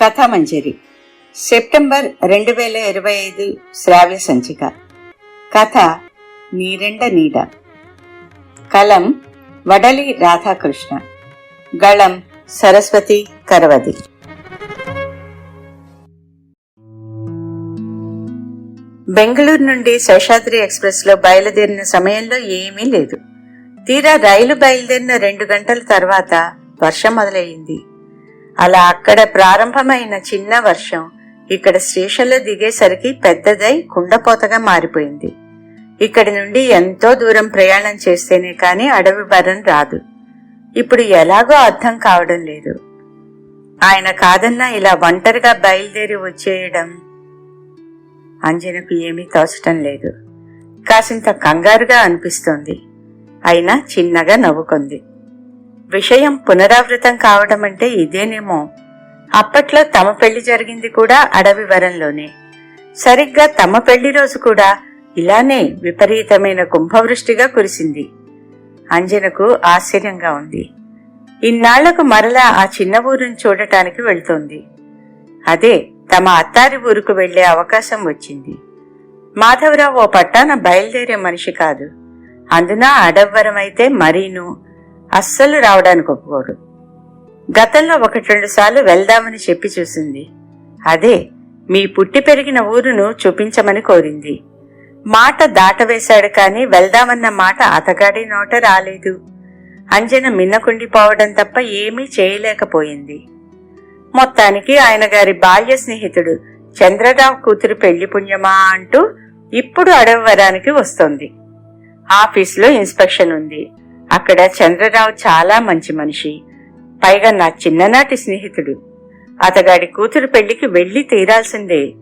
కథామంజరి. September రెండు వేల ఇరవై ఐదు శ్రావ్య సంచిక. కథ నీరెండ నీడ. కలం వడలి రాధాకృష్ణ. గళం సరస్వతి కరవది. బెంగళూరు నుండి శేషాద్రి ఎక్స్ప్రెస్లో బయలుదేరిన సమయంలో ఏమీ లేదు. తీరా రైలు బయలుదేరిన రెండు గంటల తర్వాత వర్షం మొదలయ్యింది. అలా అక్కడ ప్రారంభమైన చిన్న వర్షం ఇక్కడ స్టేషన్లో దిగేసరికి పెద్దదై కుండపోతగా మారిపోయింది. ఇక్కడి నుండి ఎంతో దూరం ప్రయాణం చేస్తేనే కాని అడవి బరం రాదు. ఇప్పుడు ఎలాగో అర్థం కావడం లేదు. ఆయన కాదన్నా ఇలా ఒంటరిగా బయలుదేరి వచ్చేయడం అంజనకు ఏమీ తోచటం లేదు. కాసింత కంగారుగా అనిపిస్తోంది. అయినా చిన్నగా నవ్వుకుంది. విషయం పునరావృతం కావడం అంటే ఇదేనేమో. అప్పట్లో తమ పెళ్ళి జరిగింది కూడా అడవి వరంలోనే. సరిగ్గా తమ పెళ్ళి రోజు కూడా ఇలానే విపరీతమైన కుంభవృష్టిగా కురిసింది. అంజనకు ఆశ్చర్యంగా ఉంది. ఇన్నాళ్ళకు మరలా ఆ చిన్న ఊరుని చూడటానికి వెళ్తోంది. అదే తమ అత్తారి ఊరుకు వెళ్ళే అవకాశం వచ్చింది. మాధవరావు ఓ పట్టాన బయలుదేరే మనిషి కాదు. అందున అడవ్వరమైతే మరీను అస్సలు రావడానికి ఒప్పుకోడు. గతంలో ఒకటి రెండు సార్లు వెళ్దామని చెప్పి చూసింది. అదే మీ పుట్టి పెరిగిన ఊరును చూపించమని కోరింది. మాట దాటవేశాడు కాని వెళ్దామన్న మాట అతగాడి నోట రాలేదు. అంజన మిన్నకుండిపోవడం తప్ప ఏమీ చేయలేకపోయింది. మొత్తానికి ఆయన గారి బాల్య స్నేహితుడు చంద్రరావు కూతురు పెళ్ళి పుణ్యమా అంటూ ఇప్పుడు అడవరానికి వస్తోంది. ఆఫీసులో ఇన్స్పెక్షన్ ఉంది. అక్కడ చంద్రరావు చాలా మంచి మనిషి. పైగా నా చిన్ననాటి స్నేహితుడు. అతగాడి కూతురు పెళ్ళికి వెళ్ళి తీరాల్సిందే.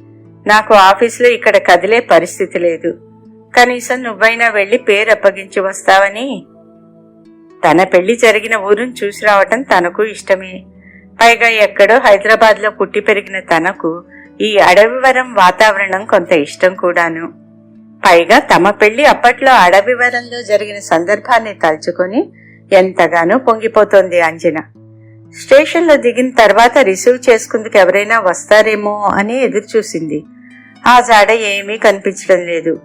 నాకు ఆఫీసులో ఇక్కడ కదిలే పరిస్థితి లేదు. కనీసం నువ్వైనా వెళ్ళి పేరు అప్పగించి వస్తావని. తన పెళ్ళి జరిగిన ఊరును చూసి రావటం తనకు ఇష్టమే. పైగా ఎక్కడో హైదరాబాద్లో పుట్టి పెరిగిన తనకు ఈ అడవివరం వాతావరణం కొంత ఇష్టం కూడాను. పైగా తమ పెళ్ళి అప్పట్లో అడవివరంలో జరిగిన సందర్భాన్ని తలుచుకొని ఎంతగానో పొంగిపోతోంది అంజన. స్టేషన్లో దిగిన తర్వాత రిసీవ్ చేసుకుందుకు ఎవరైనా వస్తారేమో అని ఎదురుచూసింది. ఆ జాడ ఏమీ కనిపించడం లేదు.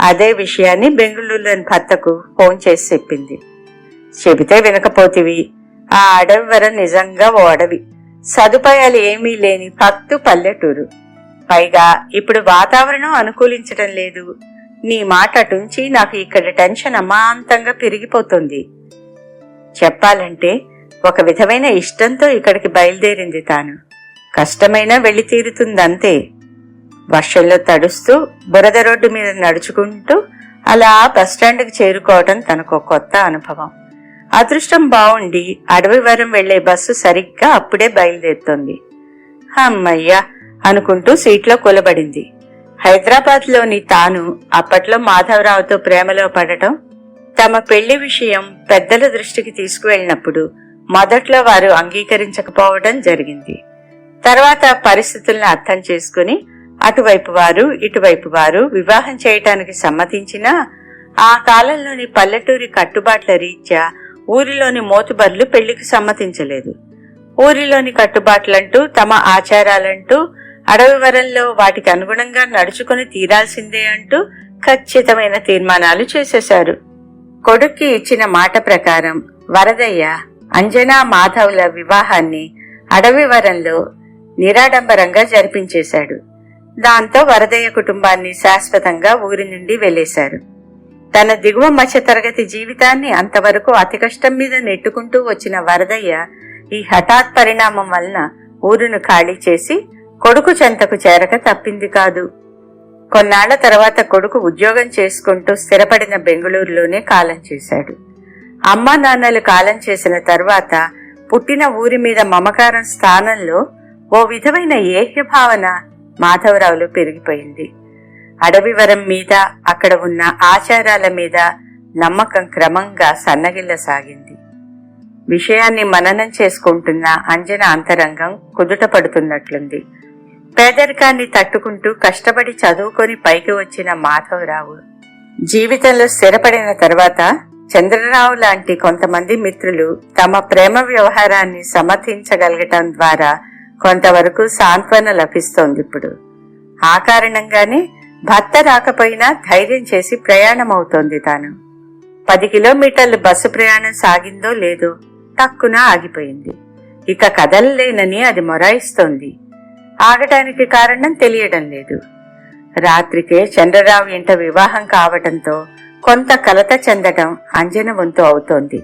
అదే విషయాన్ని బెంగళూరులోని భర్తకు ఫోన్ చేసి చెప్పింది. చెబితే వినకపోతివి. ఆ అడవి వరం నిజంగా ఓ అడవి. సదుపాయాలు ఏమీ లేని పత్తు పల్లెటూరు. పైగా ఇప్పుడు వాతావరణం అనుకూలించడం లేదు. నీ మాట అటుంచి నాకు ఇక్కడ టెన్షన్ అమాంతంగా పెరిగిపోతుంది. చెప్పాలంటే ఒక విధమైన ఇష్టంతో ఇక్కడికి బయలుదేరింది తాను. కష్టమైనా వెళ్ళి తీరుతుందంతే. వర్షంలో తడుస్తూ బురద రోడ్డు మీద నడుచుకుంటూ అలా బస్టాండ్కి చేరుకోవడం తనకు కొత్త అనుభవం. అదృష్టం బావుండి అడవి వరం వెళ్ళే బస్సు సరిగ్గా అప్పుడే బయలుదేరుతోంది. అమ్మయ్యా అనుకుంటూ సీట్లో కొలబడింది. హైదరాబాద్లోని తాను అప్పట్లో మాధవరావుతో ప్రేమలో పడటం తమ పెళ్ళి విషయం పెద్దల దృష్టికి తీసుకువెళ్ళినప్పుడు మొదట్లో వారు అంగీకరించకపోవడం జరిగింది. తర్వాత పరిస్థితులను అర్థం చేసుకుని అటువైపు వారు ఇటువైపు వారు వివాహం చేయటానికి సమ్మతించినా ఆ కాలంలోని పల్లెటూరి కట్టుబాట్ల రీత్యా ఊరిలోని మోతుబర్లు పెళ్ళికి సమ్మతించలేదు. ఊరిలోని కట్టుబాట్లంటూ తమ ఆచారాలంటూ అడవి వరంలో వాటికి అనుగుణంగా నడుచుకుని తీరాల్సిందే అంటూ ఖచ్చితమైన తీర్మానాలు చేసేశారు. కొడుక్కి ఇచ్చిన మాట ప్రకారం వరదయ్య అంజనా మాధవుల వివాహాన్ని అడవి వరంలో నిరాడంబరంగా జరిపించేశాడు. దాంతో వరదయ్య కుటుంబాన్ని శాశ్వతంగా ఊరి నుండి వెళ్ళేశారు. తన దిగువ మధ్యతరగతి జీవితాన్ని అంతవరకు అతి కష్టం మీద నెట్టుకుంటూ వచ్చిన వరదయ్య ఈ హఠాత్ పరిణామం వలన ఊరును ఖాళీ చేసి కొడుకు చెంతకు చేరక తప్పింది కాదు. కొన్నాళ్ళ తర్వాత కొడుకు ఉద్యోగం చేసుకుంటూ స్థిరపడిన బెంగళూరులోనే కాలం చేశాడు. అమ్మా నాన్నలు కాలం చేసిన తర్వాత పుట్టిన ఊరి మీద మమకారం స్థానంలో ఓ విధమైన ఏహ్య భావన మాధవరావులో పెరిగిపోయింది. అడవివరం మీద అక్కడ ఉన్న ఆచారాల మీద నమ్మకం క్రమంగా సన్నగిల్లసాగింది. విషయాన్ని మననం చేసుకుంటున్న అంజన అంతరంగం కుదుట పడుతున్నట్లుంది. పేదరికాన్ని తట్టుకుంటూ కష్టపడి చదువుకొని పైకి వచ్చిన మాధవరావు జీవితంలో స్థిరపడిన తర్వాత చంద్రరావు లాంటి కొంతమంది మిత్రులు తమ ప్రేమ వ్యవహారాన్ని సమర్థించగలగటం ద్వారా కొంతవరకు సాంత్వన లభిస్తోంది ఇప్పుడు. ఆ కారణంగానే భర్త రాకపోయినా ధైర్యం చేసి ప్రయాణం అవుతోంది తాను. పది కిలోమీటర్లు బస్సు ప్రయాణం సాగిందో లేదో టక్కున ఆగిపోయింది. ఇక కదలలేనని అది మొరాయిస్తోంది. ఆగటానికి కారణం తెలియడం లేదు. రాత్రికే చంద్రరావు ఇంట వివాహం కావటంతో కొంత కలత చెందటం అంజన వంతు అవుతోంది.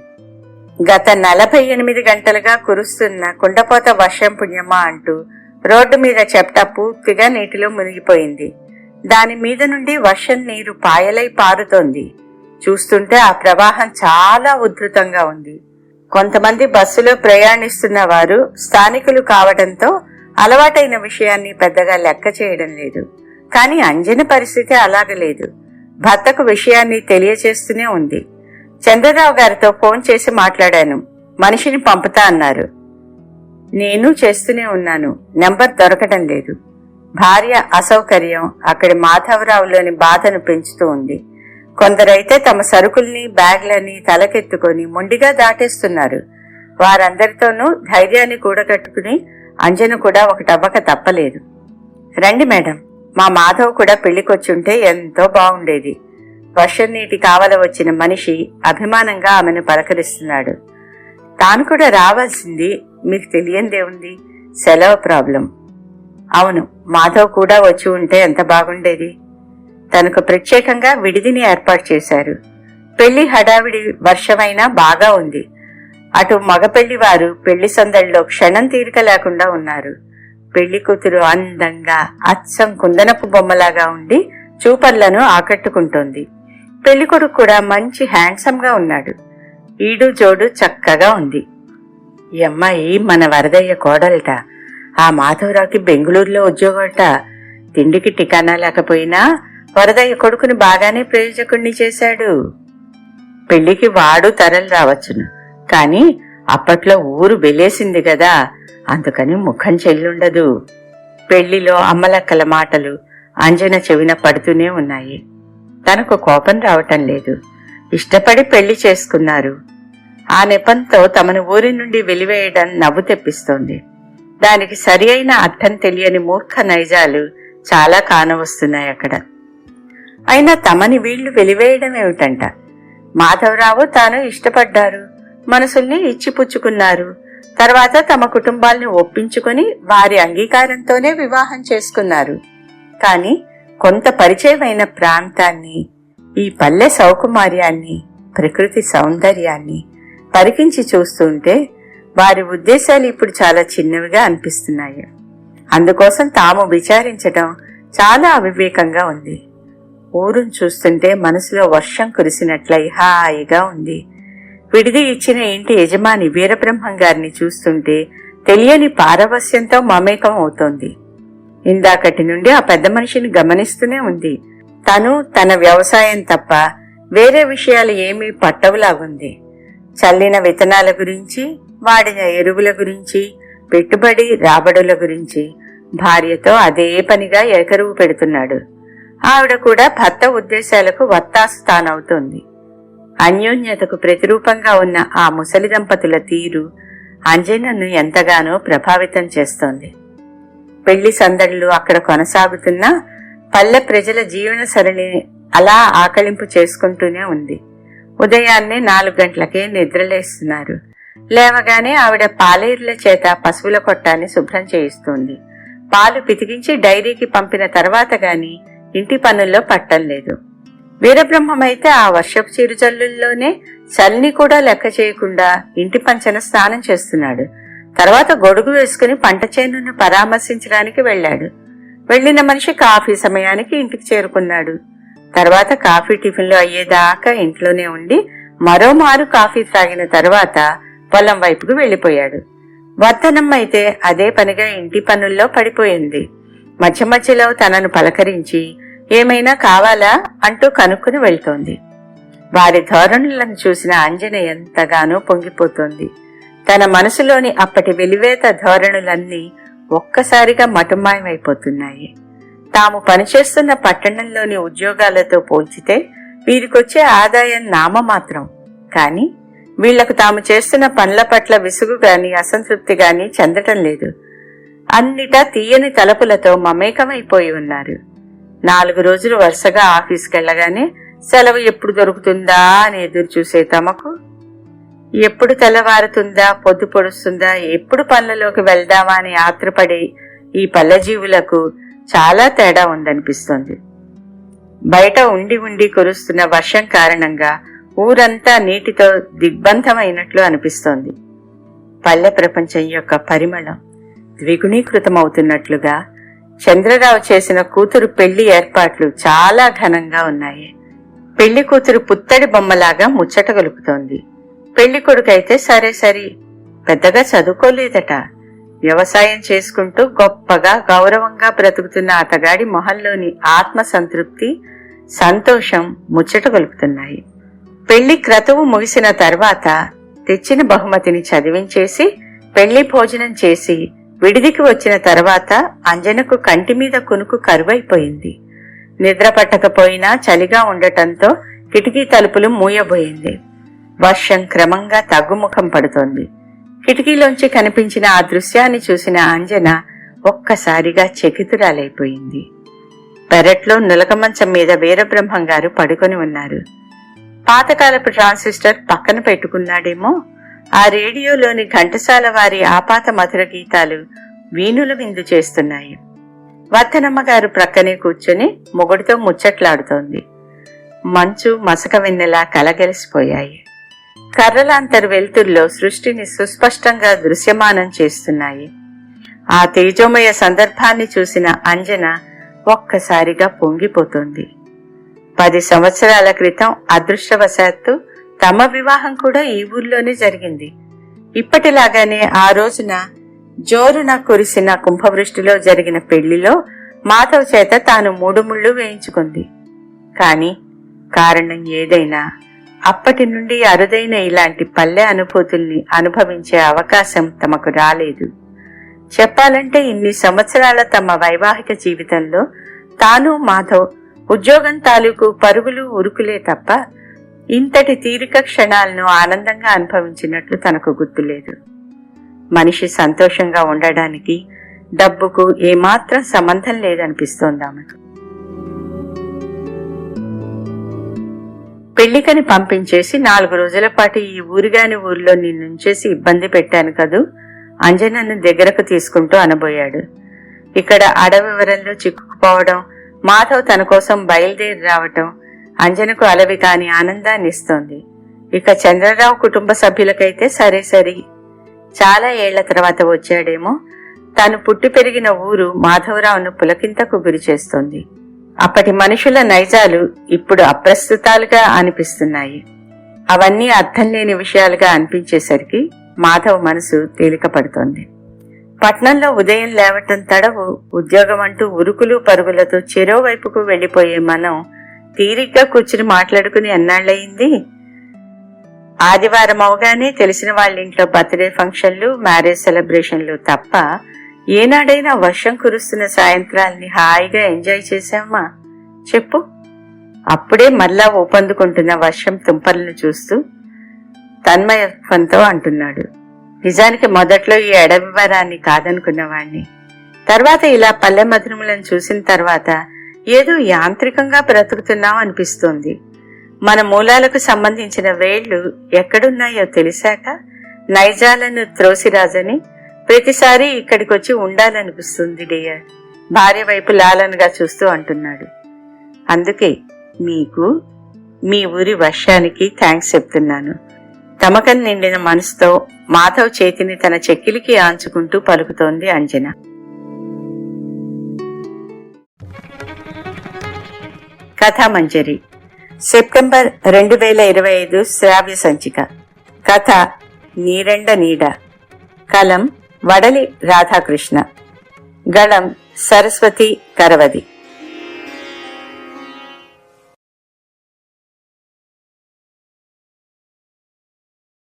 గత నలభై ఎనిమిది గంటలుగా కురుస్తున్న కుండపోత వర్షం పుణ్యమా అంటూ రోడ్డు మీద చెప్ట పూర్తిగా నీటిలో మునిగిపోయింది. దాని మీద నుండి వర్షం నీరు పాయలై పారుతోంది. చూస్తుంటే ఆ ప్రవాహం చాలా ఉధృతంగా ఉంది. కొంతమంది బస్సులో ప్రయాణిస్తున్న వారు స్థానికులు కావడంతో అలవాటైన విషయాన్ని పెద్దగా లెక్క చేయడం లేదు. కానీ అంజన పరిస్థితి అలాగలేదు భర్తకు విషయాన్ని తెలియచేస్తూనే ఉంది. చంద్రరావు గారితో ఫోన్ చేసి మాట్లాడాను. మనిషిని పంపుతా అన్నారు. నేను చేస్తూనే ఉన్నాను. నెంబర్ దొరకడం లేదు. భార్య అసౌకర్యం అక్కడి మాధవరావులోని బాధను పెంచుతూ ఉంది. కొందరైతే తమ సరుకుల్ని బ్యాగ్లని తలకెత్తుకొని మొండిగా దాటేస్తున్నారు. వారందరితోనూ ధైర్యాన్ని కూడగట్టుకుని అంజన కూడా ఒకటవ్వక తప్పలేదు. రండి మేడం మా మాధవ్ కూడా పెళ్ళికొచ్చుంటే ఎంతో బాగుండేది. వర్షం నీటి కావల వచ్చిన మనిషి అభిమానంగా ఆమెను పలకరిస్తున్నాడు. తాను కూడా రావాల్సింది మీకు తెలియందేముంది సెలవు ప్రాబ్లం. అవును మాధవ్ కూడా వచ్చి ఉంటే ఎంత బాగుండేది? తనకు ప్రత్యేకంగా విడిదిని ఏర్పాటు చేశారు. పెళ్ళి హడావిడి వర్షమైనా బాగా ఉంది. అటు మగపెళ్ళి వారు పెళ్ళి సందడిలో క్షణం తీరిక లేకుండా ఉన్నారు. పెళ్ళి కూతురు అందంగా అచ్చం కుందనపు బొమ్మలాగా ఉండి చూపర్లను ఆకట్టుకుంటోంది. పెళ్ళి కొడుకు కూడా మంచి హ్యాండ్సమ్గా ఉన్నాడు. ఈడు జోడు చక్కగా ఉంది. ఈ అమ్మాయి మన వరదయ్య కోడలట. ఆ మాధవరావుకి బెంగళూరులో ఉద్యోగట తిండికి టికానా లేకపోయినా వరదయ్య కొడుకుని బాగానే ప్రయోజకుణ్ణి చేశాడు. పెళ్ళికి వాడు తరలి రావచ్చును. కాని అప్పట్లో ఊరు వెలేసింది గదా అందుకని ముఖం చెల్లుండదు. పెళ్ళిలో అమ్మలక్కల మాటలు అంజన చెవిన పడుతూనే ఉన్నాయి. తనకు కోపం రావటం లేదు. ఇష్టపడి పెళ్ళి చేసుకున్నారు. ఆ నెపంతో తమను ఊరి నుండి వెలివేయడం నవ్వు తెప్పిస్తోంది. దానికి సరి అయిన అర్థం తెలియని మూర్ఖ నైజాలు చాలా కానవస్తున్నాయి అక్కడ. అయినా తమని వీళ్ళు వెలివేయడం ఏమిటంట? మాధవరావు తాను ఇష్టపడ్డారు. మనసుల్ని ఇచ్చిపుచ్చుకున్నారు. తర్వాత తమ కుటుంబాల్ని ఒప్పించుకుని వారి అంగీకారంతోనే వివాహం చేసుకున్నారు. కానీ కొంత పరిచయమైన ప్రాంతాన్ని ఈ పల్లె సౌకుమార్యాన్ని ప్రకృతి సౌందర్యాన్ని పరికించి చూస్తుంటే వారి ఉద్దేశాలు ఇప్పుడు చాలా చిన్నవిగా అనిపిస్తున్నాయి. అందుకోసం తాము విచారించడం చాలా అవివేకంగా ఉంది. ఊరును చూస్తుంటే మనసులో వర్షం కురిసినట్లయి హాయిగా ఉంది. విడిది ఇచ్చిన ఇంటి యజమాని వీరబ్రహ్మం గారిని చూస్తుంటే తెలియని పారవస్యంతో మమేకం అవుతోంది. ఇందాకటి నుండి ఆ పెద్ద మనిషిని గమనిస్తూనే ఉంది. తను తన వ్యవసాయం తప్ప వేరే విషయాలు ఏమీ పట్టవులాగుంది చల్లిన విత్తనాల గురించి వాడిన ఎరువుల గురించి పెట్టుబడి రాబడుల గురించి భార్యతో అదే పనిగా ఎకరువు పెడుతున్నాడు. ఆవిడ కూడా భర్త ఉద్దేశాలకు వత్తాసు తానవుతోంది. అన్యోన్యతకు ప్రతిరూపంగా ఉన్న ఆ ముసలి దంపతుల తీరు అంజనను ఎంతగానో ప్రభావితం చేస్తోంది. పెళ్ళి సందడులు అక్కడ కొనసాగుతున్నా పల్లె ప్రజల జీవన సరళిని అలా ఆకలింపు చేసుకుంటూనే ఉంది. ఉదయాన్నే నాలుగు గంటలకే నిద్రలేస్తున్నారు లేవగానే ఆవిడ పాలేరుల చేత పశువుల కొట్టాన్ని శుభ్రం చేయిస్తుంది. పాలు పితికించి డైరీకి పంపిన తర్వాత గాని ఇంటి పనుల్లో పట్టం లేదు వీరబ్రహ్మమైతే ఆ వర్షపు చిరుజల్లుల్లోనే చల్ని కూడా లెక్క చేయకుండా ఇంటి పంచన స్నానం చేస్తున్నాడు. తర్వాత గొడుగు వేసుకుని పంట చేనును పరామర్శించడానికి వెళ్ళాడు. వెళ్ళిన మనిషి కాఫీ సమయానికి ఇంటికి చేరుకున్నాడు. తర్వాత కాఫీ టిఫిన్లు అయ్యేదాకా ఇంట్లోనే ఉండి మరోమారు కాఫీ త్రాగిన తర్వాత పొలం వైపుకు వెళ్ళిపోయాడు వర్ధనమ్మ అయితే అదే పనిగా ఇంటి పనుల్లో పడిపోయింది. మధ్య మధ్యలో తనను పలకరించి ఏమైనా కావాలా అంటూ కనుక్కుని వెళ్తోంది. వారి ధోరణులను చూసిన అంజన ఎంతగానో పొంగిపోతోంది. తన మనసులోని అప్పటి వెలివేత ధోరణులన్నీ ఒక్కసారిగా మటుమాయమైపోతున్నాయి. తాము పనిచేస్తున్న పట్టణంలోని ఉద్యోగాలతో పోల్చితే వీరికొచ్చే ఆదాయం నామమాత్రం. కానీ వీళ్ళకు తాము చేస్తున్న పనుల పట్ల విసుగు గాని అసంతృప్తి గాని చెందటం లేదు. అన్నిటా తీయని తలపులతో మమేకమైపోయి ఉన్నారు. నాలుగు రోజులు వరుసగా ఆఫీస్కెళ్ళగానే సెలవు ఎప్పుడు దొరుకుతుందా అని ఎదురు చూసే తమకు ఎప్పుడు తెల్లవారుతుందా పొద్దు పొడుస్తుందా ఎప్పుడు పనులలోకి వెళ్దామా అని ఆత్రపడి ఈ పల్లెజీవులకు చాలా తేడా ఉందనిపిస్తోంది. బయట ఉండి ఉండి కురుస్తున్న వర్షం కారణంగా ఊరంతా నీటితో దిగ్బంధమైనట్లు అనిపిస్తోంది. పల్లె ప్రపంచం యొక్క పరిమళం ద్విగుణీకృతమవుతున్నట్లుగా చంద్రరావు చేసిన కూతురు పెళ్ళి ఏర్పాట్లు చాలా ఘనంగా ఉన్నాయి. పెళ్ళి కూతురు పుత్తడి బొమ్మలాగా ముచ్చట గలుపుతోంది. పెళ్ళి కొడుకైతే సరే సరి పెద్దగా చదువుకోలేదట. వ్యవసాయం చేసుకుంటూ గొప్పగా గౌరవంగా బ్రతుకుతున్న అతగాడి మొహంలోని ఆత్మ సంతృప్తి సంతోషం ముచ్చట గొలుపుతున్నాయి. పెళ్ళి క్రతువు ముగిసిన తర్వాత తెచ్చిన బహుమతిని చదివించేసి పెళ్ళి భోజనం చేసి విడిదికి వచ్చిన తర్వాత అంజనకు కంటి మీద కునుకు కరువైపోయింది. నిద్ర పట్టకపోయినా చలిగా ఉండటంతో కిటికీ తలుపులు మూయబోయింది. వర్షం క్రమంగా తగ్గుముఖం పడుతోంది. కిటికీలోంచి కనిపించిన ఆ దృశ్యాన్ని చూసిన అంజన ఒక్కసారిగా చకితురాలైపోయింది. పెరట్లో నులకమంచం మీద వీరబ్రహ్మం గారు పడుకొని ఉన్నారు. పాతకాలపు ట్రాన్సిస్టర్ పక్కన పెట్టుకున్నాడేమో ఆ రేడియోలోని ఘంటసాల వారి ఆపాత మధుర గీతాలు వీణుల విందు చేస్తున్నాయి. వత్తనమ్మ గారు ప్రక్కనే కూర్చొని మొగుడితో ముచ్చట్లాడుతోంది. మంచు మసక వెన్నెలా కలగలిసిపోయాయి. కర్రలాంతరు వెలుతుల్లో సృష్టిని సుస్పష్టంగా దృశ్యమానం చేస్తున్నాయి. ఆ తేజోమయ సందర్భాన్ని చూసిన అంజన ఒక్కసారిగా పొంగిపోతుంది. పది సంవత్సరాల క్రితం అదృష్టవశాత్తు తమ వివాహం కూడా ఈ ఊర్లోనే జరిగింది. ఇప్పటిలాగానే ఆ రోజున జోరున కురిసిన కుంభవృష్టిలో జరిగిన పెళ్ళిలో మాధవ్ చేత తాను మూడు ముళ్ళు వేయించుకుంది. కాని కారణం ఏదైనా అప్పటి నుండి అరుదైన ఇలాంటి పల్లె అనుభూతుల్ని అనుభవించే అవకాశం తమకు రాలేదు. చెప్పాలంటే ఇన్ని సంవత్సరాల తమ వైవాహిక జీవితంలో తాను మాధవ్ ఉద్యోగం తాలూకు పరుగులు ఉరుకులే తప్ప ఇంతటి తీరిక క్షణాలను ఆనందంగా అనుభవించినట్లు తనకు గుర్తులేదు మనిషి సంతోషంగా ఉండడానికి డబ్బుకు ఏమాత్రం సంబంధం లేదనిపిస్తోంది ఆమెకు. పెళ్ళికని పంపించేసి నాలుగు రోజుల పాటు ఈ ఊరిగాని ఊర్లో నిన్నుంచేసి ఇబ్బంది పెట్టాను కదూ? అంజనను దగ్గరకు తీసుకుంటూ అనబోయాడు. ఇక్కడ అడవి వివరంలో చిక్కుకుపోవడం మాధవ్ తన కోసం బయలుదేరి రావటం అంజనకు అలవి కాని ఆనందాన్ని ఇస్తోంది. ఇక చంద్రరావు కుటుంబ సభ్యులకైతే సరే సరి. చాలా ఏళ్ళ తర్వాత వచ్చాడేమో. తాను పుట్టి పెరిగిన ఊరు మాధవరావును పులకింతకు గురి చేస్తోంది. అప్పటి మనుషుల నైజాలు ఇప్పుడు అప్రస్తుతాలుగా అనిపిస్తున్నాయి. అవన్నీ అర్థం లేని విషయాలుగా అనిపించేసరికి మాధవ్ మనసు తేలిక పడుతోంది పట్నంలో ఉదయం లేవటం తడవు ఉద్యోగం అంటూ ఉరుకులు పరుగులతో చెరో వైపుకు వెళ్ళిపోయే మనం తీరిగ్గా కూర్చుని మాట్లాడుకుని ఎన్నాళ్ళయింది? ఆదివారం అవగానే తెలిసిన వాళ్ళ ఇంట్లో బర్త్డే ఫంక్షన్లు మ్యారేజ్ సెలబ్రేషన్లు తప్ప ఏనాడైనా వర్షం కురుస్తున్న సాయంత్రాల్ని హాయిగా ఎంజాయ్ చేశామా? చెప్పు. అప్పుడే మళ్ళా ఊపందుకుంటున్న వర్షం తుంపర్లను చూస్తూ తన్మయత్వంతో అంటున్నాడు. నిజానికి మొదట్లో ఈ అడవి వరాన్ని కాదనుకున్నవాణ్ణి. తర్వాత ఇలా పల్లె మధురములను చూసిన తర్వాత ఏదో యాంత్రికంగా బ్రతుకుతున్నాం అనిపిస్తోంది. మన మూలాలకు సంబంధించిన వేళ్ళు ఎక్కడున్నాయో తెలిసాక నైజాలను త్రోసిరాజని ప్రతిసారి ఇక్కడికొచ్చి ఉండాలనిపిస్తుంది డియర్. భార్య వైపు లాలనగా చూస్తూ అంటున్నాడు. అందుకే మీకు మీ ఊరి వర్షానికి థ్యాంక్స్ చెప్తున్నాను. తమకన్ నిండిన మనసుతో మాధవ్ చేతిని తన చెక్కిలికి ఆంచుకుంటూ పలుకుతోంది అంజన. కథామంజరి. సెప్టెంబర్ రెండు వేల ఇరవై ఐదు శ్రావ్య సంచిక. కథ నీరెండ నీడ. కలం వడలి రాధాకృష్ణ. గళం సరస్వతి కరవది.